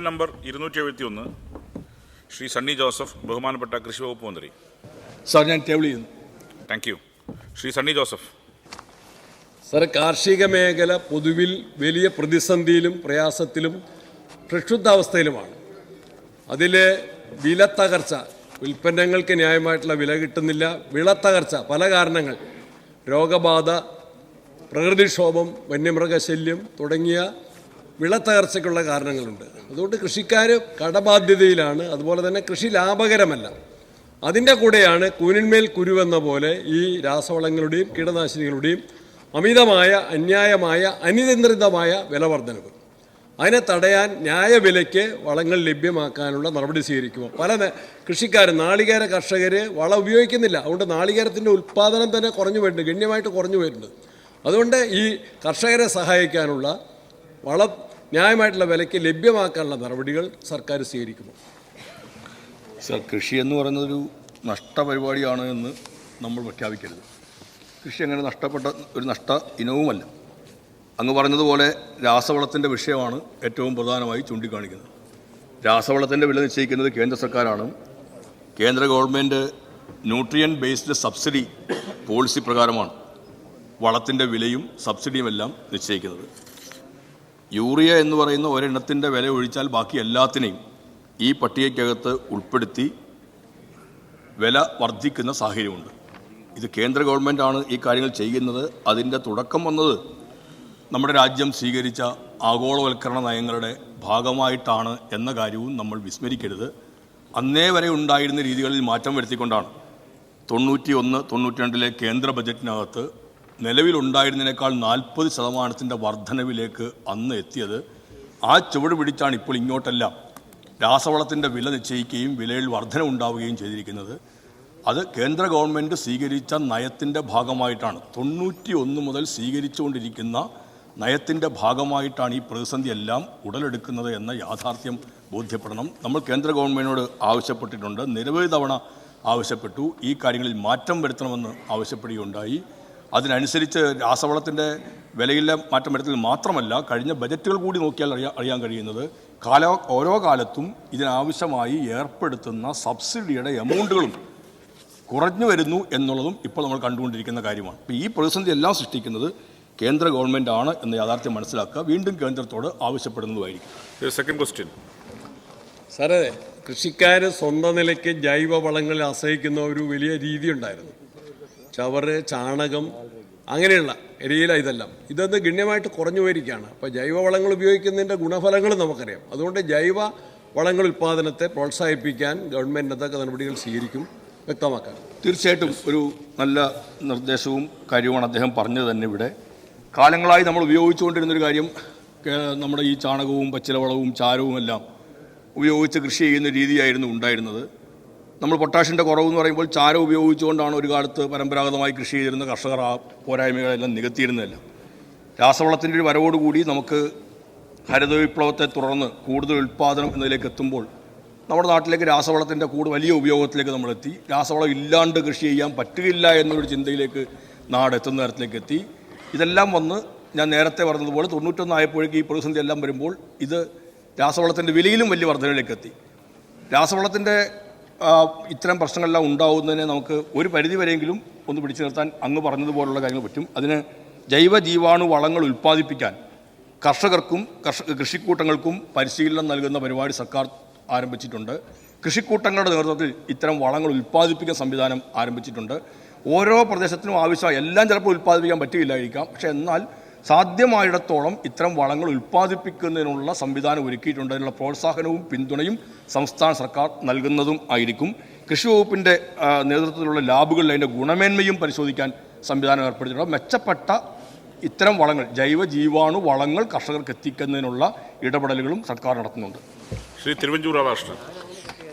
ചോദ്യം നമ്പർ ഇരുന്നൂറ്റി എഴുപത്തി ഒന്ന് ശ്രീ സണ്ണി ജോസഫ് ബഹുമാനപ്പെട്ട കൃഷി വകുപ്പ് മന്ത്രി. സാർ ഞാൻ ടേബിൾ ചെയ്യുന്നു. Thank you Shri Sunny Joseph. Sir കാർഷിക മേഖല പൊതുവിൽ വലിയ പ്രതിസന്ധിയിലും പ്രയാസത്തിലും പ്രക്ഷുബ്ധാവസ്ഥയിലുമാണ്. അതിലെ വില തകർച്ച ഉൽപ്പന്നങ്ങൾക്ക് ന്യായമായിട്ടുള്ള വില കിട്ടുന്നില്ല. വിള തകർച്ച പല കാരണങ്ങൾ. രോഗബാധ പ്രകൃതിക്ഷോഭം വന്യമൃഗശല്യം തുടങ്ങിയ വിളത്തകർച്ചയ്ക്കുള്ള കാരണങ്ങളുണ്ട്. അതുകൊണ്ട് കൃഷിക്കാർ കടബാധ്യതയിലാണ്. അതുപോലെ തന്നെ കൃഷി ലാഭകരമല്ല. അതിന്റെ കൂടെയാണ് കൂനിന്മേൽ കുരുവെന്ന പോലെ ഈ രാസവളങ്ങളുടെയും കീടനാശിനികളുടെയും അമിതമായ അന്യായമായ അനിയന്ത്രിതമായ വിലവർദ്ധനവ്. അതിനെ തടയാൻ ന്യായവിലയ്ക്ക് വളങ്ങൾ ലഭ്യമാക്കാനുള്ള നടപടി സ്വീകരിക്കുമോ പല കൃഷിക്കാർ നാളികേര കർഷകർ വളം ഉപയോഗിക്കുന്നില്ല. അതുകൊണ്ട് നാളികേരത്തിന്റെ ഉൽപ്പാദനം തന്നെ കുറഞ്ഞു വരുന്നുണ്ട് ഗണ്യമായിട്ട് കുറഞ്ഞു വരുന്നുണ്ട് അതുകൊണ്ട് ഈ കർഷകരെ സഹായിക്കാനുള്ള വളം ന്യായമായിട്ടുള്ള വിലയ്ക്ക് ലഭ്യമാക്കാനുള്ള നടപടികൾ സർക്കാർ സ്വീകരിക്കുമോ സർ കൃഷി എന്ന് പറയുന്നതൊരു നഷ്ടപരിപാടിയാണ് എന്ന് നമ്മൾ പ്രഖ്യാപിക്കരുത്. കൃഷി അങ്ങനെ നഷ്ടപ്പെട്ട ഒരു നഷ്ട ഇനവുമല്ല. അങ്ങ് പറഞ്ഞതുപോലെ രാസവളത്തിന്റെ വിഷയമാണ് ഏറ്റവും പ്രധാനമായി ചൂണ്ടിക്കാണിക്കുന്നത്. രാസവളത്തിന്റെ വില നിശ്ചയിക്കുന്നത് കേന്ദ്ര സർക്കാരാണ്. കേന്ദ്ര government nutrient based subsidy policy പ്രകാരമാണ് വളത്തിന്റെ വിലയും സബ്സിഡിയുമെല്ലാം നിശ്ചയിക്കുന്നത്. യൂറിയ എന്ന് പറയുന്ന ഒരെണ്ണത്തിന്റെ വില ഒഴിച്ചാൽ ബാക്കി എല്ലാത്തിനെയും ഈ പട്ടികയ്ക്കകത്ത് ഉൾപ്പെടുത്തി വില വർദ്ധിക്കുന്ന സാഹചര്യമുണ്ട്. ഇത് കേന്ദ്ര ഗവൺമെന്റാണ് ഈ കാര്യങ്ങൾ ചെയ്യുന്നത്. അതിന്റെ തുടക്കം വന്നത് നമ്മുടെ രാജ്യം സ്വീകരിച്ച ആഗോളവൽക്കരണ നയങ്ങളുടെ ഭാഗമായിട്ടാണ് എന്ന കാര്യവും നമ്മൾ വിസ്മരിക്കരുത്. അന്നേ വരെ ഉണ്ടായിരുന്ന രീതികളിൽ മാറ്റം വരുത്തിക്കൊണ്ടാണ് തൊണ്ണൂറ്റി ഒന്ന് തൊണ്ണൂറ്റി രണ്ടിലെ കേന്ദ്ര ബജറ്റിനകത്ത് നിലവിലുണ്ടായിരുന്നതിനേക്കാൾ നാൽപ്പത് ശതമാനത്തിന്റെ വർധനവിലേക്ക് അന്ന് എത്തിയത്. ആ ചുവട് പിടിച്ചാണ് ഇപ്പോൾ ഇങ്ങോട്ടെല്ലാം രാസവളത്തിന്റെ വില നിശ്ചയിക്കുകയും വിലയിൽ വർധന ഉണ്ടാവുകയും ചെയ്തിരിക്കുന്നത്. അത് കേന്ദ്ര ഗവൺമെന്റ് സ്വീകരിച്ച നയത്തിന്റെ ഭാഗമായിട്ടാണ്. തൊണ്ണൂറ്റി ഒന്ന് മുതൽ സ്വീകരിച്ചുകൊണ്ടിരിക്കുന്ന നയത്തിന്റെ ഭാഗമായിട്ടാണ് ഈ പ്രതിസന്ധി എല്ലാം ഉടലെടുക്കുന്നത് എന്ന യാഥാർത്ഥ്യം ബോധ്യപ്പെടണം. നമ്മൾ കേന്ദ്ര ഗവൺമെന്റിനോട് ആവശ്യപ്പെട്ടിട്ടുണ്ട്. നിരവധി തവണ ആവശ്യപ്പെട്ടു. ഈ കാര്യങ്ങളിൽ മാറ്റം വരുത്തണമെന്ന് ആവശ്യപ്പെടുകയുണ്ടായി. അതിനനുസരിച്ച് രാസവളത്തിന്റെ വിലയിലെ മാറ്റം വരുത്തൽ മാത്രമല്ല കഴിഞ്ഞ ബജറ്റുകൾ കൂടി നോക്കിയാൽ അറിയാൻ അറിയാൻ കഴിയുന്നത് കാല ഓരോ കാലത്തും ഇതിനാവശ്യമായി ഏർപ്പെടുത്തുന്ന സബ്സിഡിയുടെ എമൗണ്ടുകളും കുറഞ്ഞു വരുന്നു എന്നുള്ളതും ഇപ്പോൾ നമ്മൾ കണ്ടുകൊണ്ടിരിക്കുന്ന കാര്യമാണ്. ഇപ്പോൾ ഈ പ്രതിസന്ധി എല്ലാം സൃഷ്ടിക്കുന്നത് കേന്ദ്ര ഗവൺമെന്റ് ആണ് എന്ന യാഥാർത്ഥ്യം മനസ്സിലാക്കുക. വീണ്ടും കേന്ദ്രത്തോട് ആവശ്യപ്പെടുന്നതുമായിരിക്കും. സെക്കൻഡ് ക്വസ്റ്റ്യൻ സാറേ കൃഷിക്കാർ സ്വന്തം നിലയ്ക്ക് ജൈവ വളങ്ങളിൽ ആശ്രയിക്കുന്ന ഒരു വലിയ രീതി ഉണ്ടായിരുന്നു. ചവറ് ചാണകം അങ്ങനെയുള്ള എരിയില ഇതെല്ലാം. ഇതൊന്ന് ഗണ്യമായിട്ട് കുറഞ്ഞു പോയിരിക്കുകയാണ്. അപ്പോൾ ജൈവ വളങ്ങൾ ഉപയോഗിക്കുന്നതിന്റെ ഗുണഫലങ്ങൾ നമുക്കറിയാം. അതുകൊണ്ട് ജൈവ വളങ്ങൾ ഉൽപ്പാദനത്തെ പ്രോത്സാഹിപ്പിക്കാൻ ഗവൺമെന്റ് എന്തൊക്കെ നടപടികൾ സ്വീകരിക്കും വ്യക്തമാക്കാം. തീർച്ചയായിട്ടും ഒരു നല്ല നിർദ്ദേശവും കാര്യവുമാണ് അദ്ദേഹം പറഞ്ഞത് തന്നെ ഇവിടെ. കാലങ്ങളായി നമ്മൾ ഉപയോഗിച്ചുകൊണ്ടിരുന്നൊരു കാര്യം നമ്മുടെ ഈ ചാണകവും പച്ചിലവളവും ചാരവും എല്ലാം ഉപയോഗിച്ച് കൃഷി ചെയ്യുന്ന രീതിയായിരുന്നു ഉണ്ടായിരുന്നത്. നമ്മൾ പൊട്ടാഷിന്റെ കുറവെന്ന് പറയുമ്പോൾ ചാരം ഉപയോഗിച്ചുകൊണ്ടാണ് ഒരു കാലത്ത് പരമ്പരാഗതമായി കൃഷി ചെയ്തിരുന്ന കർഷകർ ആ പോരായ്മകളെല്ലാം നികത്തിയിരുന്നില്ല രാസവളത്തിന്റെ ഒരു വരവോടുകൂടി നമുക്ക് ഹരിത വിപ്ലവത്തെ തുടർന്ന് കൂടുതൽ ഉൽപ്പാദനം എന്നതിലേക്ക് എത്തുമ്പോൾ നമ്മുടെ നാട്ടിലേക്ക് രാസവളത്തിന്റെ കൂടുതൽ വലിയ ഉപയോഗത്തിലേക്ക് നമ്മളെത്തി. രാസവളം ഇല്ലാണ്ട് കൃഷി ചെയ്യാൻ പറ്റുകയില്ല എന്നൊരു ചിന്തയിലേക്ക് നാട് എത്തുന്ന തരത്തിലേക്ക് എത്തി. ഇതെല്ലാം വന്ന് ഞാൻ നേരത്തെ പറഞ്ഞതുപോലെ തൊണ്ണൂറ്റൊന്ന് ആയപ്പോഴേക്ക് ഈ പ്രതിസന്ധി എല്ലാം വരുമ്പോൾ ഇത് രാസവളത്തിന്റെ വിലയിലും വലിയ വർധനയിലേക്ക് എത്തി. രാസവളത്തിന്റെ ഇത്തരം പ്രശ്നങ്ങളെല്ലാം ഉണ്ടാവുന്നതിനെ നമുക്ക് ഒരു പരിധി വരെയെങ്കിലും ഒന്ന് പിടിച്ചു നിർത്താൻ അങ്ങ് പറഞ്ഞതുപോലുള്ള കാര്യങ്ങൾ പറ്റും. അതിന് ജൈവ ജീവാണു വളങ്ങൾ ഉൽപ്പാദിപ്പിക്കാൻ കർഷകർക്കും കർഷക കൃഷിക്കൂട്ടങ്ങൾക്കും പരിശീലനം നൽകുന്ന പരിപാടി സർക്കാർ ആരംഭിച്ചിട്ടുണ്ട്. കൃഷിക്കൂട്ടങ്ങളുടെ നേതൃത്വത്തിൽ ഇത്തരം വളങ്ങൾ ഉൽപ്പാദിപ്പിക്കുന്ന സംവിധാനം ആരംഭിച്ചിട്ടുണ്ട്. ഓരോ പ്രദേശത്തിനും ആവശ്യമായ എല്ലാം ചിലപ്പോൾ ഉൽപ്പാദിപ്പിക്കാൻ പറ്റുകയില്ലായിരിക്കാം പക്ഷേ എന്നാൽ സാധ്യമായിടത്തോളം ഇത്തരം വളങ്ങൾ ഉൽപ്പാദിപ്പിക്കുന്നതിനുള്ള സംവിധാനം ഒരുക്കിയിട്ടുണ്ട്. അതിനുള്ള പ്രോത്സാഹനവും പിന്തുണയും സംസ്ഥാന സർക്കാർ നൽകുന്നതും ആയിരിക്കും. കൃഷി വകുപ്പിന്റെ നേതൃത്വത്തിലുള്ള ലാബുകളിൽ അതിന്റെ ഗുണമേന്മയും പരിശോധിക്കാൻ സംവിധാനം ഏർപ്പെടുത്തിയിട്ടുണ്ട്. മെച്ചപ്പെട്ട ഇത്തരം വളങ്ങൾ ജൈവ ജീവാണു വളങ്ങൾ കർഷകർക്ക് എത്തിക്കുന്നതിനുള്ള ഇടപെടലുകളും സർക്കാർ നടത്തുന്നുണ്ട്. ശ്രീ തിരുവഞ്ചൂർ രാധാകൃഷ്ണൻ.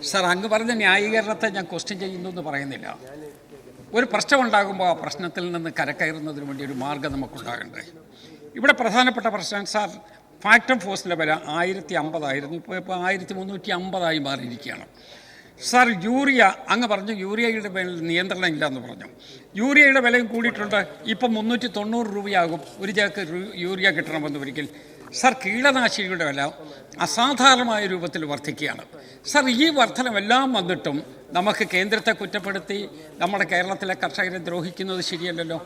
സാർ അങ്ങ് പറഞ്ഞ ന്യായീകരണത്തെ ഞാൻ ക്വസ്റ്റ്യൻ ചെയ്യുന്നു എന്ന് പറയുന്നില്ല. ഒരു പ്രശ്നമുണ്ടാകുമ്പോൾ ആ പ്രശ്നത്തിൽ നിന്ന് കരക്കയറുന്നതിന് വേണ്ടി ഒരു മാർഗം നമുക്കുണ്ടാകണ്ടേ? ഇവിടെ പ്രധാനപ്പെട്ട പ്രശ്നം സാർ ഫാക്ടർ ഫോഴ്സിന്റെ വില ആയിരത്തി അമ്പതായിരുന്നു ഇപ്പോൾ ഇപ്പോൾ ആയിരത്തി മുന്നൂറ്റി അമ്പതായി മാറിയിരിക്കുകയാണ്. സാർ യൂറിയ അങ്ങ് പറഞ്ഞു യൂറിയയുടെ മേൽ നിയന്ത്രണം എന്ന് പറഞ്ഞു. യൂറിയയുടെ വിലയും കൂടിയിട്ടുണ്ട്. ഇപ്പം മുന്നൂറ്റി തൊണ്ണൂറ് രൂപയാകും. ഒരു ചാക്ക് യൂറിയ കിട്ടണമെന്ന് ഒരിക്കൽ സർ കീടനാശിനികളുടെ വില അസാധാരണമായ രൂപത്തിൽ വർദ്ധിക്കുകയാണ്. സർ ഈ വർധനമെല്ലാം വന്നിട്ടും നമുക്ക് കേന്ദ്രത്തെ കുറ്റപ്പെടുത്തി നമ്മുടെ കേരളത്തിലെ കർഷകരെ ദ്രോഹിക്കുന്നത് ശരിയല്ലല്ലോ.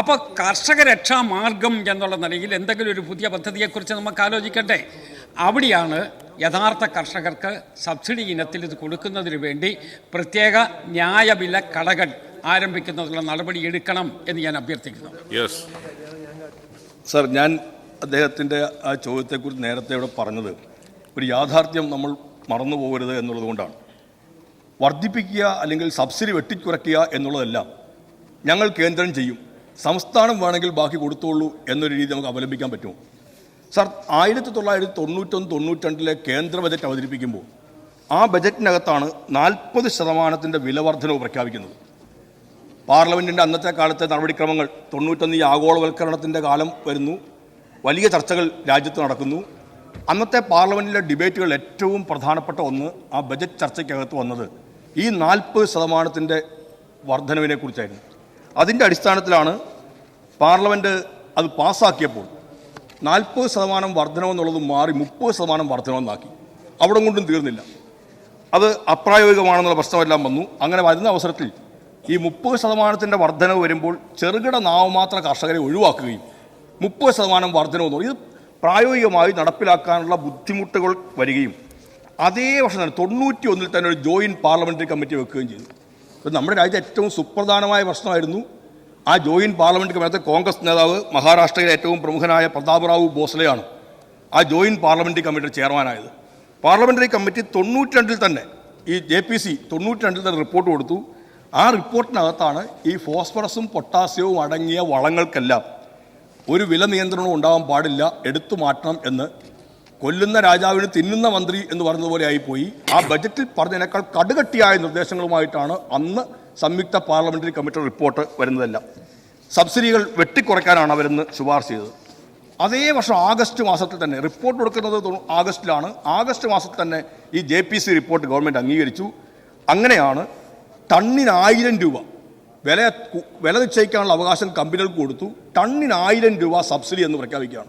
അപ്പോൾ കർഷകരക്ഷാ മാർഗം എന്നുള്ള നിലയിൽ എന്തെങ്കിലും ഒരു പുതിയ പദ്ധതിയെക്കുറിച്ച് നമുക്ക് ആലോചിക്കട്ടെ അവിടെയാണ് യഥാർത്ഥ കർഷകർക്ക് സബ്സിഡി ഇനത്തിൽ ഇത് കൊടുക്കുന്നതിന് വേണ്ടി പ്രത്യേക ന്യായവില കടകൾ ആരംഭിക്കുന്നതിനുള്ള നടപടി എടുക്കണം എന്ന് ഞാൻ അഭ്യർത്ഥിക്കുന്നു. യെസ് സർ ഞാൻ അദ്ദേഹത്തിന്റെ ആ ചോദ്യത്തെക്കുറിച്ച് നേരത്തെ ഇവിടെ പറഞ്ഞത് ഒരു യാഥാർത്ഥ്യം നമ്മൾ മറന്നു പോകരുത് എന്നുള്ളതുകൊണ്ടാണ് വർദ്ധിപ്പിക്കുക അല്ലെങ്കിൽ സബ്സിഡി വെട്ടിക്കുറയ്ക്കുക എന്നുള്ളതെല്ലാം ഞങ്ങൾ കേന്ദ്രം ചെയ്യും. സംസ്ഥാനം വേണമെങ്കിൽ ബാക്കി കൊടുത്തോളൂ എന്നൊരു രീതി നമുക്ക് അവലംബിക്കാൻ പറ്റുമോ? സർ ആയിരത്തി തൊള്ളായിരത്തി തൊണ്ണൂറ്റൊന്ന് തൊണ്ണൂറ്റിരണ്ടിലെ കേന്ദ്ര ബജറ്റ് അവതരിപ്പിക്കുമ്പോൾ ആ ബജറ്റിനകത്താണ് നാൽപ്പത് ശതമാനത്തിന്റെ വിലവർദ്ധനവ് പ്രഖ്യാപിക്കുന്നത്. പാർലമെന്റിന്റെ അന്നത്തെ കാലത്തെ നടപടിക്രമങ്ങൾ തൊണ്ണൂറ്റൊന്ന് ഈ ആഗോളവൽക്കരണത്തിന്റെ കാലം വരുന്നു. വലിയ ചർച്ചകൾ രാജ്യത്ത് നടക്കുന്നു. അന്നത്തെ പാർലമെന്റിലെ ഡിബേറ്റുകൾ ഏറ്റവും പ്രധാനപ്പെട്ട ഒന്ന് ആ ബജറ്റ് ചർച്ചയ്ക്കകത്ത് വന്നത് ഈ നാൽപ്പത് ശതമാനത്തിന്റെ വർധനവിനെ കുറിച്ചായിരുന്നു. അതിന്റെ അടിസ്ഥാനത്തിലാണ് പാർലമെന്റ് അത് പാസ്സാക്കിയപ്പോൾ നാൽപ്പത് ശതമാനം വർധനമെന്നുള്ളത് മാറി മുപ്പത് ശതമാനം വർധനമെന്നാക്കി അവിടെ കൊണ്ടും തീർന്നില്ല. അത് അപ്രായോഗികമാണെന്നുള്ള പ്രശ്നമെല്ലാം വന്നു. അങ്ങനെ വരുന്ന അവസരത്തിൽ ഈ മുപ്പത് ശതമാനത്തിന്റെ വർധനവ് വരുമ്പോൾ ചെറുകിട നാമമാത്ര കർഷകരെ ഒഴിവാക്കുകയും മുപ്പത് ശതമാനം വർധനവ് എന്ന് ഇത് പ്രായോഗികമായി നടപ്പിലാക്കാനുള്ള ബുദ്ധിമുട്ടുകൾ വരികയും അതേ വർഷം തന്നെ തൊണ്ണൂറ്റി ഒന്നിൽ തന്നെ ഒരു ജോയിന്റ് പാർലമെന്ററി കമ്മിറ്റി വെക്കുകയും ചെയ്തു. നമ്മുടെ രാജ്യത്തെ ഏറ്റവും സുപ്രധാനമായ പ്രശ്നമായിരുന്നു. ആ ജോയിന്റ് പാർലമെന്ററി കമ്മിറ്റി കോൺഗ്രസ് നേതാവ് മഹാരാഷ്ട്രയിലെ ഏറ്റവും പ്രമുഖനായ പ്രതാപറാവു ബോസ്ലെയാണ് ആ ജോയിന്റ് പാർലമെന്ററി കമ്മിറ്റിയുടെ ചെയർമാനായത്. പാർലമെന്ററി കമ്മിറ്റി തൊണ്ണൂറ്റി രണ്ടിൽ തന്നെ ഈ ജെ പി സി തൊണ്ണൂറ്റി രണ്ടിൽ തന്നെ റിപ്പോർട്ട് കൊടുത്തു. ആ റിപ്പോർട്ടിനകത്താണ് ഈ ഫോസ്ഫറസും പൊട്ടാസ്യവും അടങ്ങിയ വളങ്ങൾക്കെല്ലാം ഒരു വില നിയന്ത്രണവും ഉണ്ടാവാൻ പാടില്ല എടുത്തു മാറ്റണം എന്ന്. കൊല്ലുന്ന രാജാവിന് തിന്നുന്ന മന്ത്രി എന്ന് പറഞ്ഞതുപോലെ ആയിപ്പോയി ആ ബജറ്റിൽ പറഞ്ഞതിനേക്കാൾ കടുകട്ടിയായ നിർദ്ദേശങ്ങളുമായിട്ടാണ് അന്ന് സംയുക്ത പാർലമെന്ററി കമ്മിറ്റി റിപ്പോർട്ട് വരുന്നതെല്ലാം. സബ്സിഡികൾ വെട്ടിക്കുറയ്ക്കാനാണ് അവരെന്ന് ശുപാർശ ചെയ്തത്. അതേ വർഷം ആഗസ്റ്റ് മാസത്തിൽ തന്നെ റിപ്പോർട്ട് കൊടുക്കുന്നത് ആഗസ്റ്റിലാണ്. ആഗസ്റ്റ് മാസത്തിൽ തന്നെ ഈ ജെ റിപ്പോർട്ട് ഗവൺമെന്റ് അംഗീകരിച്ചു. അങ്ങനെയാണ് ടണ്ണിന് ആയിരം രൂപ വില വില നിശ്ചയിക്കാനുള്ള അവകാശം കമ്പനികൾക്ക് കൊടുത്തു. ടണ്ണിന് ആയിരം രൂപ സബ്സിഡി എന്ന് പ്രഖ്യാപിക്കുകയാണ്.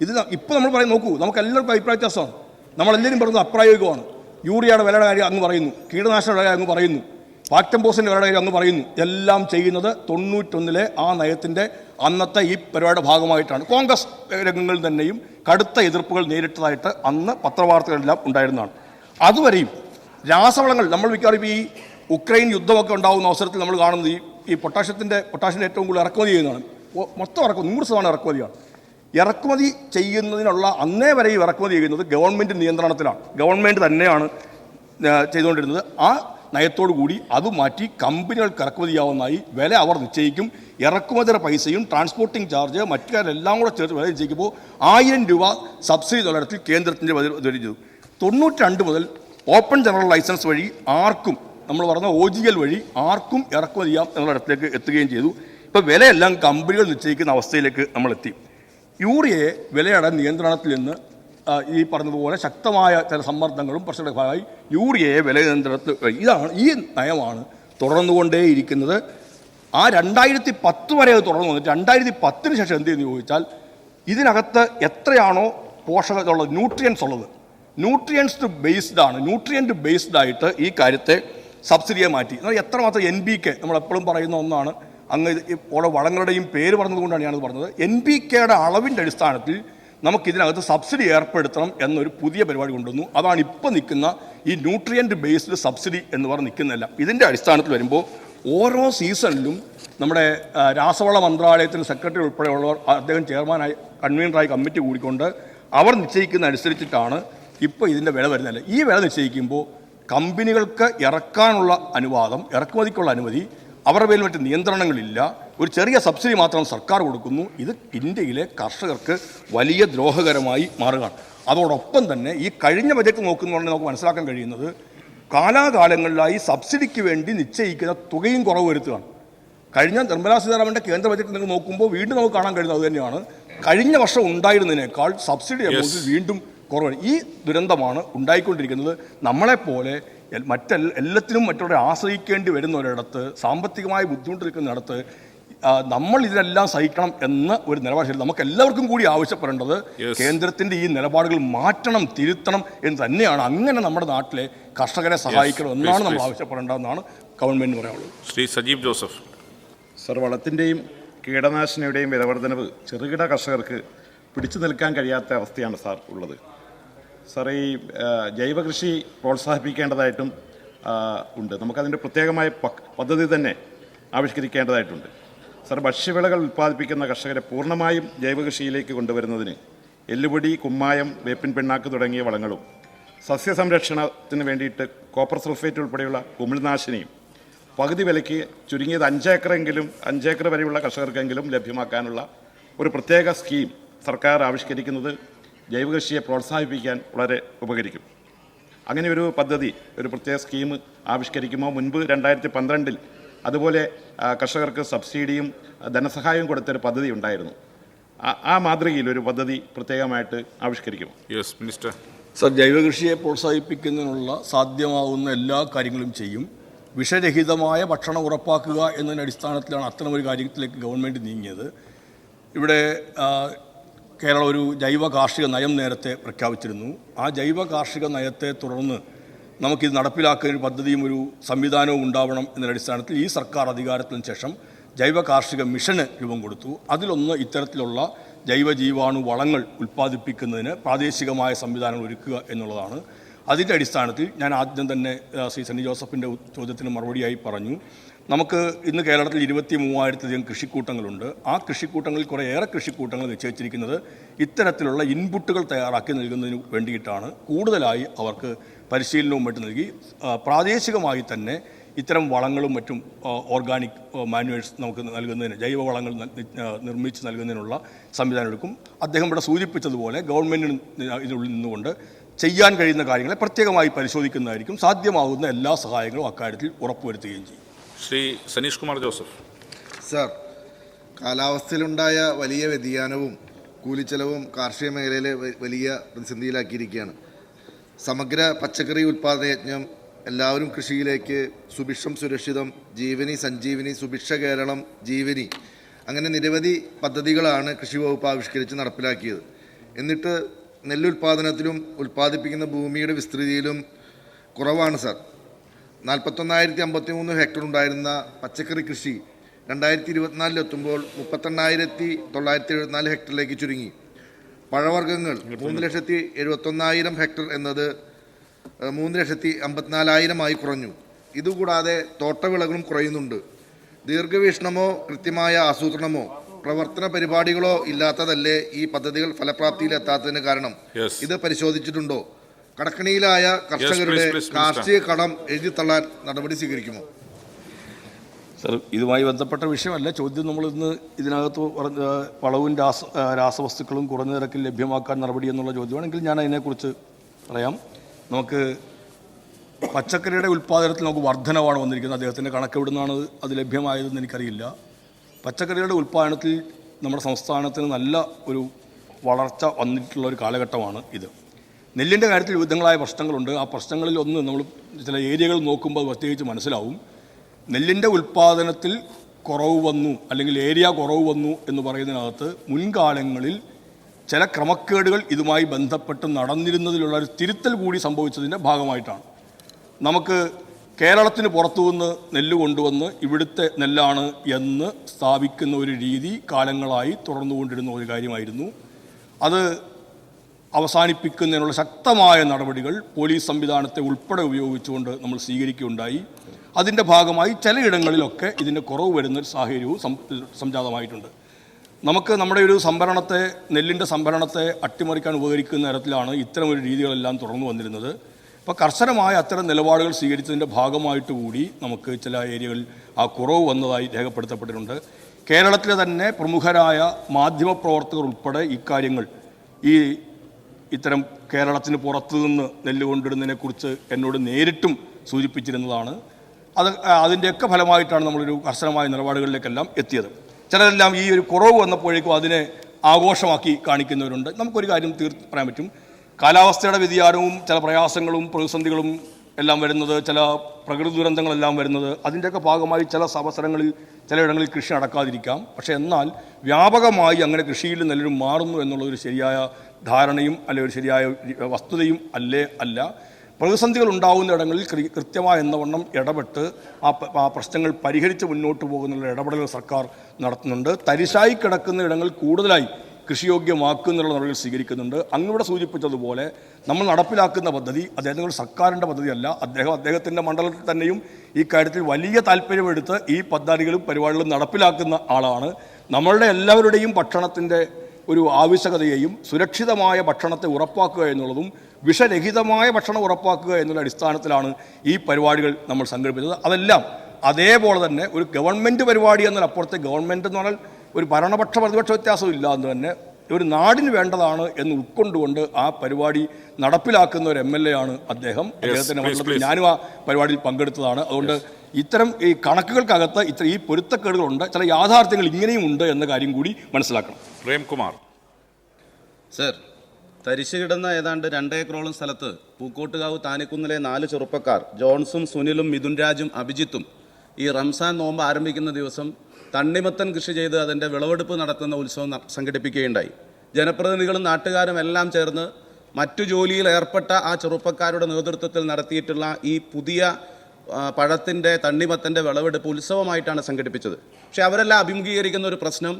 ഇത് ഇപ്പോൾ നമ്മൾ പറയും നോക്കൂ നമുക്ക് എല്ലാവർക്കും അഭിപ്രായ വ്യത്യാസമാണ്. നമ്മളെല്ലാവരും പറയുന്നത് അപ്രായോഗികമാണ്. യൂറിയയുടെ വിലയുടെ കാര്യം അങ്ങ് പറയുന്നു. കീടനാശിനിയുടെ കാര്യം അങ്ങ് പറയുന്നു. പാക്ടംപോസിന്റെ വിലയുടെ കാര്യം അങ്ങ് പറയുന്നു. എല്ലാം ചെയ്യുന്നത് തൊണ്ണൂറ്റൊന്നിലെ ആ നയത്തിന്റെ അന്നത്തെ ഈ പരിപാടിയുടെ ഭാഗമായിട്ടാണ്. കോൺഗ്രസ് രംഗങ്ങളിൽ തന്നെയും കടുത്ത എതിർപ്പുകൾ നേരിട്ടതായിട്ട് അന്ന് പത്രവാർത്തകളെല്ലാം ഉണ്ടായിരുന്നതാണ്. അതുവരെയും രാസവളങ്ങൾ നമ്മൾ മിക്കവാറും ഈ ഉക്രൈൻ യുദ്ധമൊക്കെ ഉണ്ടാകുന്ന അവസരത്തിൽ നമ്മൾ കാണുന്നത് ഈ ഈ പൊട്ടാഷ്യത്തിന്റെ പൊട്ടാഷ്യന്റെ ഏറ്റവും കൂടുതൽ ഇറക്കുമതി ചെയ്യുന്നതാണ്. മൊത്തം ഇറക്കുമതി നൂറ് ശതമാനം ഇറക്കുമതിയാണ്. ഇറക്കുമതി ചെയ്യുന്നതിനുള്ള അന്നേ വരെയും ഇറക്കുമതി ചെയ്യുന്നത് ഗവൺമെന്റ് നിയന്ത്രണത്തിലാണ്. ഗവൺമെന്റ് തന്നെയാണ് ചെയ്തുകൊണ്ടിരുന്നത്. ആ നയത്തോടു കൂടി അത് മാറ്റി കമ്പനികൾക്ക് ഇറക്കുമതിയാവുന്നതായി വില അവർ നിശ്ചയിക്കും. ഇറക്കുമതിയുടെ പൈസയും ട്രാൻസ്പോർട്ടിംഗ് ചാർജ് മറ്റു കാര്യമെല്ലാം കൂടെ ചേർത്ത് വില നിശ്ചയിക്കുമ്പോൾ ആയിരം രൂപ സബ്സിഡി തലത്തിൽ കേന്ദ്രത്തിന്റെ ചെയ്തു തൊണ്ണൂറ്റി മുതൽ ഓപ്പൺ ജനറൽ ലൈസൻസ് വഴി ആർക്കും നമ്മൾ പറഞ്ഞ ഒ ജി എൽ വഴി ആർക്കും ഇറക്കുമതി ചെയ്യാം എന്നുള്ള ഇടത്തിലേക്ക് എത്തുകയും ചെയ്തു. ഇപ്പോൾ വിലയെല്ലാം കമ്പനികൾ നിശ്ചയിക്കുന്ന അവസ്ഥയിലേക്ക് നമ്മളെത്തി യൂറിയയെ വിലയുടെ നിയന്ത്രണത്തിൽ നിന്ന് ഈ പറഞ്ഞതുപോലെ ശക്തമായ ചില സമ്മർദ്ദങ്ങളും പ്രശ്നങ്ങളുടെ ഭാഗമായി യൂറിയയെ വില നിയന്ത്രണത്തിൽ. ഇതാണ് ഈ നയമാണ് തുടർന്നുകൊണ്ടേയിരിക്കുന്നത്. ആ രണ്ടായിരത്തി പത്ത് വരെ അത് തുടർന്നു വന്നിട്ട് രണ്ടായിരത്തി പത്തിന് ശേഷം എന്ത് ചെയ്യുന്നു ചോദിച്ചാൽ ഇതിനകത്ത് എത്രയാണോ പോഷക ഉള്ളത്. ന്യൂട്രിയൻസ് ഉള്ളത് ന്യൂട്രിയൻസ് ബേസ്ഡ് ആണ്. ന്യൂട്രിയന്റ് ബേസ്ഡ് ആയിട്ട് ഈ കാര്യത്തെ സബ്സിഡിയെ മാറ്റി. എന്നാൽ എത്രമാത്രം എൻ ബി കെ നമ്മൾ എപ്പോഴും പറയുന്ന ഒന്നാണ്. അങ്ങ് ഓരോ വളങ്ങളുടെയും പേര് പറഞ്ഞതുകൊണ്ടാണ് ഞാനത് പറഞ്ഞത്. എൻ ബി കെയുടെ അളവിന്റെ അടിസ്ഥാനത്തിൽ നമുക്ക് ഇതിനകത്ത് സബ്സിഡി ഏർപ്പെടുത്തണം എന്നൊരു പുതിയ പരിപാടി കൊണ്ടുവന്നു. അതാണ് ഇപ്പോൾ നിൽക്കുന്ന ഈ ന്യൂട്രിയന്റ് ബേസ്ഡ് സബ്സിഡി എന്ന് പറഞ്ഞ് നിൽക്കുന്നില്ല ഇതിന്റെ അടിസ്ഥാനത്തിൽ വരുമ്പോൾ ഓരോ സീസണിലും നമ്മുടെ രാസവള മന്ത്രാലയത്തിന്റെ സെക്രട്ടറി ഉൾപ്പെടെയുള്ളവർ അദ്ദേഹം ചെയർമാനായി കൺവീനറായി കമ്മിറ്റി കൂടിക്കൊണ്ട് അവർ നിശ്ചയിക്കുന്ന അനുസരിച്ചിട്ടാണ് ഇപ്പോൾ ഇതിന്റെ വില വരുന്നില്ല ഈ വില നിശ്ചയിക്കുമ്പോൾ കമ്പനികൾക്ക് ഇറക്കാനുള്ള അനുവാദം ഇറക്കുമതിക്കുള്ള അനുമതി അവരുടെ പേരിൽ മറ്റ് നിയന്ത്രണങ്ങളില്ല. ഒരു ചെറിയ സബ്സിഡി മാത്രം സർക്കാർ കൊടുക്കുന്നു. ഇത് ഇന്ത്യയിലെ കർഷകർക്ക് വലിയ ദ്രോഹകരമായി മാറുകയാണ്. അതോടൊപ്പം തന്നെ ഈ കഴിഞ്ഞ ബജറ്റ് നോക്കുന്നതുകൊണ്ട് നമുക്ക് മനസ്സിലാക്കാൻ കഴിയുന്നത് കാലാകാലങ്ങളിലായി സബ്സിഡിക്ക് വേണ്ടി നിശ്ചയിക്കുന്ന തുകയും കുറവ് വരുത്തുകയാണ്. കഴിഞ്ഞ നിർമ്മലാ സീതാരാമന്റെ കേന്ദ്ര ബജറ്റ് നിങ്ങൾ നോക്കുമ്പോൾ വീണ്ടും നമുക്ക് കാണാൻ കഴിയുന്നത് അതുതന്നെയാണ് കഴിഞ്ഞ വർഷം ഉണ്ടായിരുന്നതിനേക്കാൾ സബ്സിഡി വീണ്ടും കുറവാണ്. ഈ ദുരന്തമാണ് ഉണ്ടായിക്കൊണ്ടിരിക്കുന്നത്. നമ്മളെപ്പോലെ മറ്റ എല്ലാത്തിനും മറ്റുള്ളവരെ ആശ്രയിക്കേണ്ടി വരുന്ന ഒരിടത്ത് സാമ്പത്തികമായി ബുദ്ധിമുട്ട് നിൽക്കുന്നിടത്ത് നമ്മൾ ഇതിനെല്ലാം സഹിക്കണം എന്ന ഒരു നിലപാട് നമുക്ക് എല്ലാവർക്കും കൂടി ആവശ്യപ്പെടേണ്ടത് കേന്ദ്രത്തിന്റെ ഈ നിലപാടുകൾ മാറ്റണം തിരുത്തണം എന്ന് തന്നെയാണ്. അങ്ങനെ നമ്മുടെ നാട്ടിലെ കർഷകരെ സഹായിക്കണം എന്നാണ് നമ്മൾ. ആവശ്യപ്പെടേണ്ടതെന്നാണ് ഗവൺമെന്റ് പറയാനുള്ളത്. ശ്രീ സജീവ് ജോസഫ്. സർ വളത്തിന്റെയും കീടനാശിനിയുടെയും വിലവർദ്ധനവ് ചെറുകിട കർഷകർക്ക് പിടിച്ചു നിൽക്കാൻ കഴിയാത്ത അവസ്ഥയാണ് സാർ ഉള്ളത്. സാർ ഈ ജൈവകൃഷി ജൈവ കൃഷി പ്രോത്സാഹിപ്പിക്കേണ്ടതായിട്ടും ഉണ്ട്. നമുക്കതിന്റെ പ്രത്യേകമായ പദ്ധതി തന്നെ ആവിഷ്കരിക്കേണ്ടതായിട്ടുണ്ട്. സാർ ഭക്ഷ്യവിളകൾ ഉൽപ്പാദിപ്പിക്കുന്ന കർഷകരെ പൂർണമായും ജൈവകൃഷിയിലേക്ക് കൊണ്ടുവരുന്നതിന് എല്ലുപൊടി കുമ്മായം വേപ്പിൻ പിണ്ണാക്ക് തുടങ്ങിയ വളങ്ങളും സസ്യസംരക്ഷണത്തിന് വേണ്ടിയിട്ട് കോപ്പർ സൾഫേറ്റ് ഉൾപ്പെടെയുള്ള കുമിൾനാശിനിയും പകുതി വിലയ്ക്ക് ചുരുങ്ങിയത് അഞ്ചേക്കറെങ്കിലും അഞ്ചേക്കർ വരെയുള്ള കർഷകർക്കെങ്കിലും ലഭ്യമാക്കാനുള്ള ഒരു പ്രത്യേക സ്കീം സർക്കാർ ആവിഷ്കരിക്കുന്നത് ജൈവ കൃഷിയെ പ്രോത്സാഹിപ്പിക്കാൻ വളരെ ഉപകരിക്കും. അങ്ങനെ ഒരു പദ്ധതി ഒരു പ്രത്യേക സ്കീം ആവിഷ്കരിക്കുമ്പോൾ മുൻപ് രണ്ടായിരത്തി പന്ത്രണ്ടിൽ അതുപോലെ കർഷകർക്ക് സബ്സിഡിയും ധനസഹായവും കൊടുത്തൊരു പദ്ധതി ഉണ്ടായിരുന്നു. ആ- ആ മാതൃകയിൽ ഒരു പദ്ധതി പ്രത്യേകമായിട്ട് ആവിഷ്കരിക്കും. യെസ് മിനിസ്റ്റർ സർ ജൈവകൃഷിയെ പ്രോത്സാഹിപ്പിക്കുന്നതിനുള്ള സാധ്യമാവുന്ന എല്ലാ കാര്യങ്ങളും ചെയ്യും. വിഷരഹിതമായ ഭക്ഷണം ഉറപ്പാക്കുക എന്നതിന്റെ അടിസ്ഥാനത്തിലാണ് അത്തരമൊരു കാര്യത്തിലേക്ക് ഗവൺമെന്റ് നീങ്ങിയത്. ഇവിടെ കേരളം ഒരു ജൈവ കാർഷിക നയം നേരത്തെ പ്രഖ്യാപിച്ചിരുന്നു. ആ ജൈവ കാർഷിക നയത്തെ തുടർന്ന് നമുക്കിത് നടപ്പിലാക്കുന്ന ഒരു പദ്ധതിയും ഒരു സംവിധാനവും ഉണ്ടാവണം എന്ന അടിസ്ഥാനത്തിൽ ഈ സർക്കാർ അധികാരത്തിന് ശേഷം ജൈവ കാർഷിക മിഷന് രൂപം കൊടുത്തു. അതിലൊന്ന് ഇത്തരത്തിലുള്ള ജൈവ ജീവാണു വളങ്ങൾ ഉൽപ്പാദിപ്പിക്കുന്നതിന് പ്രാദേശികമായ സംവിധാനങ്ങൾ ഒരുക്കുക എന്നുള്ളതാണ്. അതിന്റെ അടിസ്ഥാനത്തിൽ ഞാൻ ആദ്യം തന്നെ ശ്രീ സണ്ണി ജോസഫിന്റെ ചോദ്യത്തിന് മറുപടിയായി പറഞ്ഞു. നമുക്ക് ഇന്ന് കേരളത്തിൽ ഇരുപത്തി മൂവായിരത്തിലധികം കൃഷിക്കൂട്ടങ്ങളുണ്ട്. ആ കൃഷിക്കൂട്ടങ്ങളിൽ കുറേയേറെ കൃഷിക്കൂട്ടങ്ങൾ നിശ്ചയിച്ചിരിക്കുന്നത് ഇത്തരത്തിലുള്ള ഇൻപുട്ടുകൾ തയ്യാറാക്കി നൽകുന്നതിന് വേണ്ടിയിട്ടാണ്. കൂടുതലായി അവർക്ക് പരിശീലനവും മറ്റും നൽകി. പ്രാദേശികമായി തന്നെ ഇത്തരം വളങ്ങളും മറ്റും ഓർഗാനിക് മാനുവേഴ്സ് നമുക്ക് നൽകുന്നതിന് ജൈവ വളങ്ങൾ നിർമ്മിച്ച് നൽകുന്നതിനുള്ള സംവിധാനം എടുക്കും. അദ്ദേഹം ഇവിടെ സൂചിപ്പിച്ചതുപോലെ ഗവൺമെന്റിന് ഇതിനുള്ളിൽ നിന്നുകൊണ്ട് ചെയ്യാൻ കഴിയുന്ന കാര്യങ്ങളെ പ്രത്യേകമായി പരിശോധിക്കുന്നതായിരിക്കും. സാധ്യമാകുന്ന എല്ലാ സഹായങ്ങളും അക്കാര്യത്തിൽ ഉറപ്പുവരുത്തുകയും ചെയ്യും. ശ്രീ സനീഷ് കുമാർ ജോസഫ്. സർ കാലാവസ്ഥയിലുണ്ടായ വലിയ വ്യതിയാനവും കൂലിച്ചെലവും കാർഷിക മേഖലയിലെ വലിയ പ്രതിസന്ധിയിലാക്കിയിരിക്കുകയാണ്. സമഗ്ര പച്ചക്കറി ഉൽപ്പാദന യജ്ഞം എല്ലാവരും കൃഷിയിലേക്ക് സുഭിക്ഷം സുരക്ഷിതം ജീവനി സഞ്ജീവനി സുഭിക്ഷ കേരളം ജീവനി അങ്ങനെ നിരവധി പദ്ധതികളാണ് കൃഷി വകുപ്പ് ആവിഷ്കരിച്ച് നടപ്പിലാക്കിയത്. എന്നിട്ട് നെല്ലുൽപാദനത്തിലും ഉൽപ്പാദിപ്പിക്കുന്ന ഭൂമിയുടെ വിസ്തൃതിയിലും കുറവാണ് സർ. നാൽപ്പത്തൊന്നായിരത്തി അമ്പത്തി മൂന്ന് ഹെക്ടർ ഉണ്ടായിരുന്ന പച്ചക്കറി കൃഷി രണ്ടായിരത്തി ഇരുപത്തിനാലിൽ എത്തുമ്പോൾ മുപ്പത്തെണ്ണായിരത്തി തൊള്ളായിരത്തി എഴുപത്തിനാല് ഹെക്ടറിലേക്ക് ചുരുങ്ങി. പഴവർഗങ്ങൾ മൂന്ന് ലക്ഷത്തി എഴുപത്തൊന്നായിരം ഹെക്ടർ എന്നത് മൂന്ന് ലക്ഷത്തി അമ്പത്തിനാലായിരമായി കുറഞ്ഞു. ഇതുകൂടാതെ തോട്ടവിളകളും കുറയുന്നുണ്ട്. ദീർഘവീക്ഷണമോ കൃത്യമായ ആസൂത്രണമോ പ്രവർത്തന പരിപാടികളോ ഇല്ലാത്തതല്ലേ ഈ പദ്ധതികൾ ഫലപ്രാപ്തിയിലെത്താത്തതിന് കാരണം? ഇത് പരിശോധിച്ചിട്ടുണ്ടോ? കടക്കണിയിലായ കർഷകരുടെ. കാർഷിക കടം എഴുതിത്തള്ളാൻ നടപടി സ്വീകരിക്കുമോ? സർ ഇതുമായി ബന്ധപ്പെട്ട വിഷയമല്ല. ചോദ്യം നമ്മൾ ഇന്ന് ഇതിനകത്ത് പറഞ്ഞ വളവും രാസ രാസവസ്തുക്കളും കുറഞ്ഞ നിരക്കിൽ ലഭ്യമാക്കാൻ നടപടി എന്നുള്ള ചോദ്യമാണെങ്കിൽ ഞാൻ അതിനെക്കുറിച്ച് പറയാം. നമുക്ക് പച്ചക്കറിയുടെ ഉൽപ്പാദനത്തിൽ നമുക്ക് വർധനവാണ് വന്നിരിക്കുന്നത്. അദ്ദേഹത്തിന്റെ കണക്ക് എവിടുന്നാണ് അത് ലഭ്യമായതെന്ന് എനിക്കറിയില്ല. പച്ചക്കറിയുടെ ഉൽപ്പാദനത്തിൽ നമ്മുടെ സംസ്ഥാനത്തിന് നല്ല ഒരു വളർച്ച വന്നിട്ടുള്ള ഒരു കാലഘട്ടമാണ് ഇത്. നെല്ലിന്റെ കാര്യത്തിൽ വിവിധങ്ങളായ പ്രശ്നങ്ങളുണ്ട്. ആ പ്രശ്നങ്ങളിൽ ഒന്ന് നമ്മൾ ചില ഏരിയകൾ നോക്കുമ്പോൾ പ്രത്യേകിച്ച് മനസ്സിലാവും. നെല്ലിന്റെ ഉൽപ്പാദനത്തിൽ കുറവ് വന്നു അല്ലെങ്കിൽ ഏരിയ കുറവ് വന്നു എന്ന് പറയുന്നതിനകത്ത് മുൻകാലങ്ങളിൽ ചില ക്രമക്കേടുകൾ ഇതുമായി ബന്ധപ്പെട്ട് നടന്നിരുന്നതിലുള്ള ഒരു തിരുത്തൽ കൂടി സംഭവിച്ചതിന്റെ ഭാഗമായിട്ടാണ്. നമുക്ക് കേരളത്തിന് പുറത്തു നിന്ന് നെല്ല് കൊണ്ടുവന്ന് ഇവിടുത്തെ നെല്ലാണ് എന്ന് സ്ഥാപിക്കുന്ന ഒരു രീതി കാലങ്ങളായി തുടർന്നുകൊണ്ടിരുന്ന ഒരു കാര്യമായിരുന്നു. അത് അവസാനിപ്പിക്കുന്നതിനുള്ള ശക്തമായ നടപടികൾ പോലീസ് സംവിധാനത്തെ ഉൾപ്പെടെ ഉപയോഗിച്ചുകൊണ്ട് നമ്മൾ സ്വീകരിക്കുകയുണ്ടായി. അതിന്റെ ഭാഗമായി ചിലയിടങ്ങളിലൊക്കെ ഇതിന്റെ കുറവ് വരുന്ന ഒരു സാഹചര്യവും സംജാതമായിട്ടുണ്ട്. നമുക്ക് നമ്മുടെ ഒരു സംഭരണത്തെ നെല്ലിന്റെ സംഭരണത്തെ അട്ടിമറിക്കാൻ ഉപകരിക്കുന്ന തരത്തിലാണ് ഇത്തരം ഒരു രീതികളെല്ലാം തുടർന്നു വന്നിരുന്നത്. അപ്പോൾ കർശനമായ അത്തരം നിലപാടുകൾ സ്വീകരിച്ചതിന്റെ ഭാഗമായിട്ട് കൂടി നമുക്ക് ചില ഏരിയകളിൽ ആ കുറവ് വന്നതായി രേഖപ്പെടുത്തപ്പെട്ടിട്ടുണ്ട്. കേരളത്തിലെ തന്നെ പ്രമുഖരായ മാധ്യമപ്രവർത്തകർ ഉൾപ്പെടെ ഇക്കാര്യങ്ങൾ ഈ ഇത്തരം കേരളത്തിന് പുറത്തു നിന്ന് നെല്ല് കൊണ്ടിടുന്നതിനെക്കുറിച്ച് എന്നോട് നേരിട്ടും സൂചിപ്പിച്ചിരുന്നതാണ്. അത് അതിന്റെയൊക്കെ ഫലമായിട്ടാണ് നമ്മളൊരു കർശനമായ നിലപാടുകളിലേക്കെല്ലാം എത്തിയത്. ചിലരെല്ലാം ഈ ഒരു കുറവ് വന്നപ്പോഴേക്കും അതിനെ ആഘോഷമാക്കി കാണിക്കുന്നവരുണ്ട്. നമുക്കൊരു കാര്യം തീർത്ത് പറയാൻ പറ്റും. കാലാവസ്ഥയുടെ വ്യതിയാനവും ചില പ്രയാസങ്ങളും പ്രതിസന്ധികളും എല്ലാം വരുന്നത് ചില പ്രകൃതി ദുരന്തങ്ങളെല്ലാം വരുന്നത് അതിന്റെയൊക്കെ ഭാഗമായി ചില അവസരങ്ങളിൽ ചിലയിടങ്ങളിൽ കൃഷി നടക്കാതിരിക്കാം. പക്ഷേ എന്നാൽ വ്യാപകമായി അങ്ങനെ കൃഷിയിൽ നല്ലൊരു മാറുന്നു എന്നുള്ളൊരു ശരിയായ ധാരണയും അല്ലെ ഒരു ശരിയായ വസ്തുതയും അല്ലേ അല്ല. പ്രതിസന്ധികൾ ഉണ്ടാകുന്ന ഇടങ്ങളിൽ കൃത്യമായ എന്നവണ്ണം ഇടപെട്ട് ആ പ്രശ്നങ്ങൾ പരിഹരിച്ച് മുന്നോട്ട് പോകുന്നുള്ള ഇടപെടലുകൾ സർക്കാർ നടത്തുന്നുണ്ട്. തരിശായി കിടക്കുന്ന ഇടങ്ങൾ കൂടുതലായി കൃഷിയോഗ്യമാക്കുന്നുള്ള നടപടികൾ സ്വീകരിക്കുന്നുണ്ട്. അങ്ങിവിടെ സൂചിപ്പിച്ചതുപോലെ നമ്മൾ നടപ്പിലാക്കുന്ന പദ്ധതി അദ്ദേഹത്തിന്റെ സർക്കാരിന്റെ പദ്ധതിയല്ല അദ്ദേഹം അദ്ദേഹത്തിന്റെ മണ്ഡലത്തിൽ തന്നെയും ഈ കാര്യത്തിൽ വലിയ താല്പര്യമെടുത്ത് ഈ പദ്ധതികളും പരിപാടികളും നടപ്പിലാക്കുന്ന ആളാണ്. നമ്മളുടെ എല്ലാവരുടെയും ഭക്ഷണത്തിന്റെ ഒരു ആവശ്യകതയെയും സുരക്ഷിതമായ ഭക്ഷണത്തെ ഉറപ്പാക്കുക എന്നുള്ളതും വിഷരഹിതമായ ഭക്ഷണം ഉറപ്പാക്കുക എന്നുള്ള അടിസ്ഥാനത്തിലാണ് ഈ പരിപാടികൾ നമ്മൾ സംഘടിപ്പിച്ചത് അതെല്ലാം അതേപോലെ തന്നെ ഒരു ഗവൺമെന്റ് പരിപാടി എന്നതിനപ്പുറത്തെ ഗവൺമെന്റ് എന്ന് പറഞ്ഞാൽ ഒരു ഭരണപക്ഷ പ്രതിപക്ഷ വ്യത്യാസം ഇല്ല എന്ന് തന്നെ ഒരു നാടിന് വേണ്ടതാണ് എന്ന് ഉൾക്കൊണ്ടുകൊണ്ട് ആ പരിപാടി നടപ്പിലാക്കുന്ന ഒരു എം എൽ എ ആണ് അദ്ദേഹം. അദ്ദേഹത്തിന്റെ മണ്ഡലത്തിൽ ഞാനും ആ പരിപാടിയിൽ പങ്കെടുത്തതാണ്. അതുകൊണ്ട് ഇത്തരം ഈ കണക്കുകൾക്കകത്ത് ഇത്ര ഈ പൊരുത്തക്കേടുകളുണ്ട്. ചില യാഥാർത്ഥ്യങ്ങൾ ഇങ്ങനെയും ഉണ്ട് എന്ന കാര്യം കൂടി മനസ്സിലാക്കണം. പ്രേംകുമാർ. സർ തരിശു കിടന്ന ഏതാണ്ട് രണ്ടേക്കറോളം സ്ഥലത്ത് പൂക്കോട്ടുകാവ് താനിക്കുന്നിലെ നാല് ചെറുപ്പക്കാർ ജോൺസും സുനിലും മിഥുൻ രാജും അഭിജിത്തും ഈ റംസാൻ നോമ്പ് ആരംഭിക്കുന്ന ദിവസം തണ്ണിമത്തൻ കൃഷി ചെയ്ത് അതിന്റെ വിളവെടുപ്പ് നടത്തുന്ന ഉത്സവം സംഘടിപ്പിക്കുകയുണ്ടായി. ജനപ്രതിനിധികളും നാട്ടുകാരും എല്ലാം ചേർന്ന് മറ്റു ജോലിയിൽ ഏർപ്പെട്ട ആ ചെറുപ്പക്കാരുടെ നേതൃത്വത്തിൽ നടത്തിയിട്ടുള്ള ഈ പുതിയ പഴത്തിന്റെ തണ്ണിമത്തന്റെ വിളവെടുപ്പ് ഉത്സവമായിട്ടാണ് സംഘടിപ്പിച്ചത്. പക്ഷേ അവരെല്ലാം അഭിമുഖീകരിക്കുന്ന ഒരു പ്രശ്നം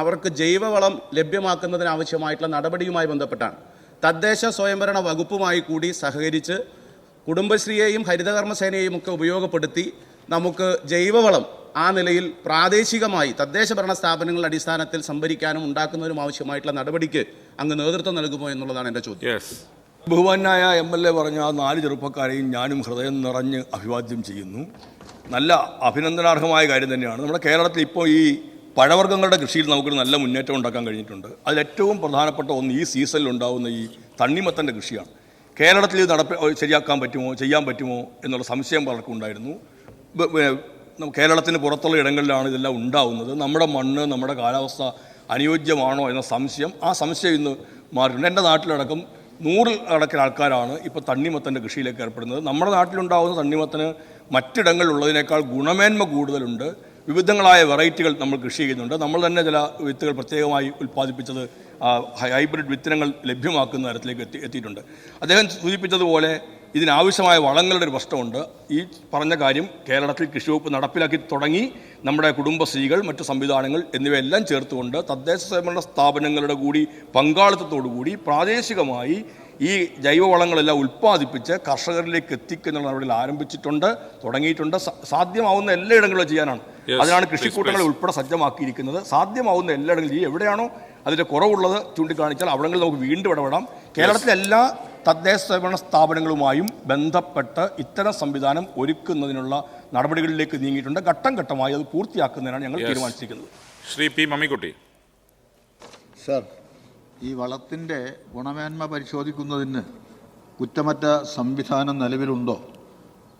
അവർക്ക് ജൈവവളം ലഭ്യമാക്കുന്നതിനാവശ്യമായിട്ടുള്ള നടപടിയുമായി ബന്ധപ്പെട്ടാണ്. തദ്ദേശ സ്വയംഭരണ വകുപ്പുമായി കൂടി സഹകരിച്ച് കുടുംബശ്രീയെയും ഹരിതകർമ്മസേനയെയും ഒക്കെ ഉപയോഗപ്പെടുത്തി നമുക്ക് ജൈവവളം ആ നിലയിൽ പ്രാദേശികമായി തദ്ദേശ ഭരണ സ്ഥാപനങ്ങളുടെ അടിസ്ഥാനത്തിൽ സംഭരിക്കാനും ഉണ്ടാക്കുന്നതിനും ആവശ്യമായിട്ടുള്ള നടപടിക്ക് അങ്ങ് നേതൃത്വം നൽകുമോ എന്നുള്ളതാണ് എന്റെ ചോദ്യം. യെസ് ബഹുമാനായ എം എൽ എ പറഞ്ഞ ആ നാല് ചെറുപ്പക്കാരെയും ഞാനും ഹൃദയം നിറഞ്ഞ് അഭിവാദ്യം ചെയ്യുന്നു. നല്ല അഭിനന്ദനാർഹമായ കാര്യം തന്നെയാണ്. നമ്മുടെ കേരളത്തിൽ ഇപ്പോൾ ഈ പഴവർഗങ്ങളുടെ കൃഷിയിൽ നമുക്കൊരു നല്ല മുന്നേറ്റം ഉണ്ടാക്കാൻ കഴിഞ്ഞിട്ടുണ്ട്. അതിലേറ്റവും പ്രധാനപ്പെട്ട ഒന്ന് ഈ സീസണിൽ ഉണ്ടാകുന്ന ഈ തണ്ണിമത്തന്റെ കൃഷിയാണ്. കേരളത്തിൽ ഇത് നടപ്പ ശരിയാക്കാൻ പറ്റുമോ ചെയ്യാൻ പറ്റുമോ എന്നുള്ള സംശയം പലർക്കും ഉണ്ടായിരുന്നു. കേരളത്തിന് പുറത്തുള്ള ഇടങ്ങളിലാണ് ഇതെല്ലാം ഉണ്ടാവുന്നത്. നമ്മുടെ മണ്ണ് നമ്മുടെ കാലാവസ്ഥ അനുയോജ്യമാണോ എന്ന സംശയം ആ സംശയം ഇന്ന് മാറിയിട്ടുണ്ട്. എന്റെ നാട്ടിലടക്കം നൂറിൽ അടക്കം ആൾക്കാരാണ് ഇപ്പോൾ തണ്ണിമത്തന്റെ കൃഷിയിലേക്ക് ഏർപ്പെടുന്നത്. നമ്മുടെ നാട്ടിലുണ്ടാവുന്ന തണ്ണിമത്തന് മറ്റിടങ്ങളിലുള്ളതിനേക്കാൾ ഗുണമേന്മ കൂടുതലുണ്ട്. വിവിധങ്ങളായ വെറൈറ്റികൾ നമ്മൾ കൃഷി ചെയ്യുന്നുണ്ട്. നമ്മൾ തന്നെ ചില വിത്തുകൾ പ്രത്യേകമായി ഉൽപ്പാദിപ്പിച്ചത് ഹൈബ്രിഡ് വിത്തിനങ്ങൾ ലഭ്യമാക്കുന്ന തരത്തിലേക്ക് എത്തി എത്തിയിട്ടുണ്ട്. അദ്ദേഹം സൂചിപ്പിച്ചതുപോലെ ഇതിനാവശ്യമായ വളങ്ങളുടെ ഒരു പ്രശ്നമുണ്ട്. ഈ പറഞ്ഞ കാര്യം കേരളത്തിൽ കൃഷി വകുപ്പ് നടപ്പിലാക്കി തുടങ്ങി നമ്മുടെ കുടുംബശ്രീകൾ മറ്റു സംവിധാനങ്ങൾ എന്നിവയെല്ലാം ചേർത്തുകൊണ്ട് തദ്ദേശ സ്വയംഭരണ സ്ഥാപനങ്ങളുടെ കൂടി പങ്കാളിത്തത്തോടു കൂടി പ്രാദേശികമായി ഈ ജൈവവളങ്ങളെല്ലാം ഉൽപ്പാദിപ്പിച്ച് കർഷകരിലേക്ക് എത്തിക്കുന്ന നടപടികൾ ആരംഭിച്ചിട്ടുണ്ട് തുടങ്ങിയിട്ടുണ്ട്. സാധ്യമാവുന്ന എല്ലായിടങ്ങളിലും ചെയ്യാനാണ്. അതിനാണ് കൃഷിക്കൂട്ടങ്ങളെ. ഉൾപ്പെടെ സജ്ജമാക്കിയിരിക്കുന്നത്. സാധ്യമാവുന്ന എല്ലായിടങ്ങളിലും എവിടെയാണോ അതിന്റെ കുറവുള്ളത് ചൂണ്ടിക്കാണിച്ചാൽ അവിടങ്ങളിൽ നമുക്ക് വീണ്ടും ഇടപെടാം. കേരളത്തിലെ എല്ലാ തദ്ദേശ സ്വയംഭരണ സ്ഥാപനങ്ങളുമായും ബന്ധപ്പെട്ട് ഇത്തരം സംവിധാനം ഒരുക്കുന്നതിനുള്ള നടപടികളിലേക്ക് നീങ്ങിയിട്ടുണ്ട്. ഘട്ടം ഘട്ടമായി അത് പൂർത്തിയാക്കുന്നതിനാണ് ഞങ്ങൾ തീരുമാനിച്ചിരിക്കുന്നത്. ശ്രീ പി മമ്മിക്കുട്ടി. സർ ഈ വളത്തിന്റെ ഗുണമേന്മ പരിശോധിക്കുന്നതിന് കുറ്റമറ്റ സംവിധാനം നിലവിലുണ്ടോ?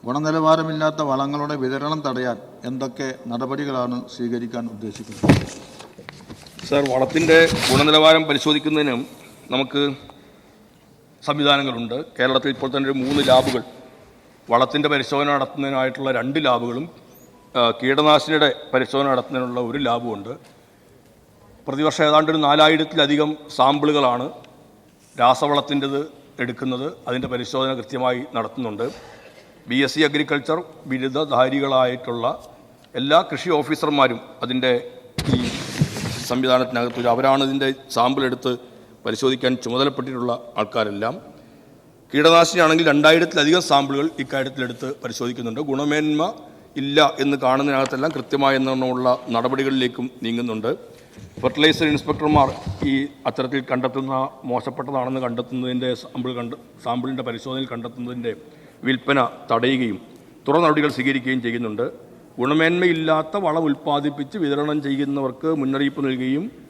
ഗുണനിലവാരമില്ലാത്ത വളങ്ങളുടെ വിതരണം തടയാൻ എന്തൊക്കെ നടപടികളാണ് സ്വീകരിക്കാൻ ഉദ്ദേശിക്കുന്നത്? സർ വളത്തിന്റെ ഗുണനിലവാരം പരിശോധിക്കുന്നതിനും നമുക്ക് സംവിധാനങ്ങളുണ്ട്. കേരളത്തിൽ ഇപ്പോൾ തന്നെ ഒരു മൂന്ന് ലാബുകൾ. വളത്തിന്റെ പരിശോധന നടത്തുന്നതിനായിട്ടുള്ള രണ്ട് ലാബുകളും കീടനാശിനിയുടെ പരിശോധന നടത്തുന്നതിനുള്ള ഒരു ലാബും ഉണ്ട്. പ്രതിവർഷം ഏതാണ്ട് ഒരു നാലായിരത്തിലധികം സാമ്പിളുകളാണ് രാസവളത്തിന്റെത് എടുക്കുന്നത്. അതിന്റെ പരിശോധന കൃത്യമായി നടത്തുന്നുണ്ട്. ബി എസ് സി അഗ്രികൾച്ചർ ബിരുദധാരികളായിട്ടുള്ള എല്ലാ കൃഷി ഓഫീസർമാരും അതിന്റെ ഈ സംവിധാനത്തിനകത്ത് അവരാണ് ഇതിന്റെ സാമ്പിൾ എടുത്ത് പരിശോധിക്കാൻ ചുമതലപ്പെട്ടിട്ടുള്ള ആൾക്കാരെല്ലാം കീടനാശിനിയാണെങ്കിൽ രണ്ടായിരത്തിലധികം സാമ്പിളുകൾ ഇക്കാര്യത്തിലെടുത്ത് പരിശോധിക്കുന്നുണ്ട്. ഗുണമേന്മ ഇല്ല എന്ന് കാണുന്നതിനകത്തെല്ലാം കൃത്യമായ എണ്ണമുള്ള നടപടികളിലേക്കും നീങ്ങുന്നുണ്ട്. ഫെർട്ടിലൈസർ ഇൻസ്പെക്ടർമാർ ഈ അത്തരത്തിൽ കണ്ടെത്തുന്ന മോശപ്പെട്ടതാണെന്ന് കണ്ടെത്തുന്നതിന്റെ സാമ്പിൾ കണ്ട് സാമ്പിളിന്റെ പരിശോധനയിൽ കണ്ടെത്തുന്നതിന്റെ വിൽപ്പന തടയുകയും തുടർ നടപടികൾ സ്വീകരിക്കുകയും ചെയ്യുന്നുണ്ട്. ഗുണമേന്മയില്ലാത്ത വളം ഉൽപ്പാദിപ്പിച്ച് വിതരണം ചെയ്യുന്നവർക്ക് മുന്നറിയിപ്പ് നൽകുകയും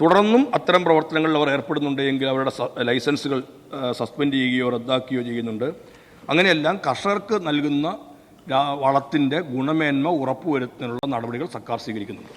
തുടർന്നും അത്തരം പ്രവർത്തനങ്ങളിൽ അവർ ഏർപ്പെടുന്നുണ്ട് എങ്കിൽ അവരുടെ ലൈസൻസുകൾ സസ്പെൻഡ് ചെയ്യുകയോ റദ്ദാക്കുകയോ ചെയ്യുന്നുണ്ട്. അങ്ങനെയെല്ലാം കർഷകർക്ക് നൽകുന്ന വളത്തിന്റെ ഗുണമേന്മ ഉറപ്പുവരുത്തുന്നതിനുള്ള നടപടികൾ സർക്കാർ സ്വീകരിക്കുന്നുണ്ട്.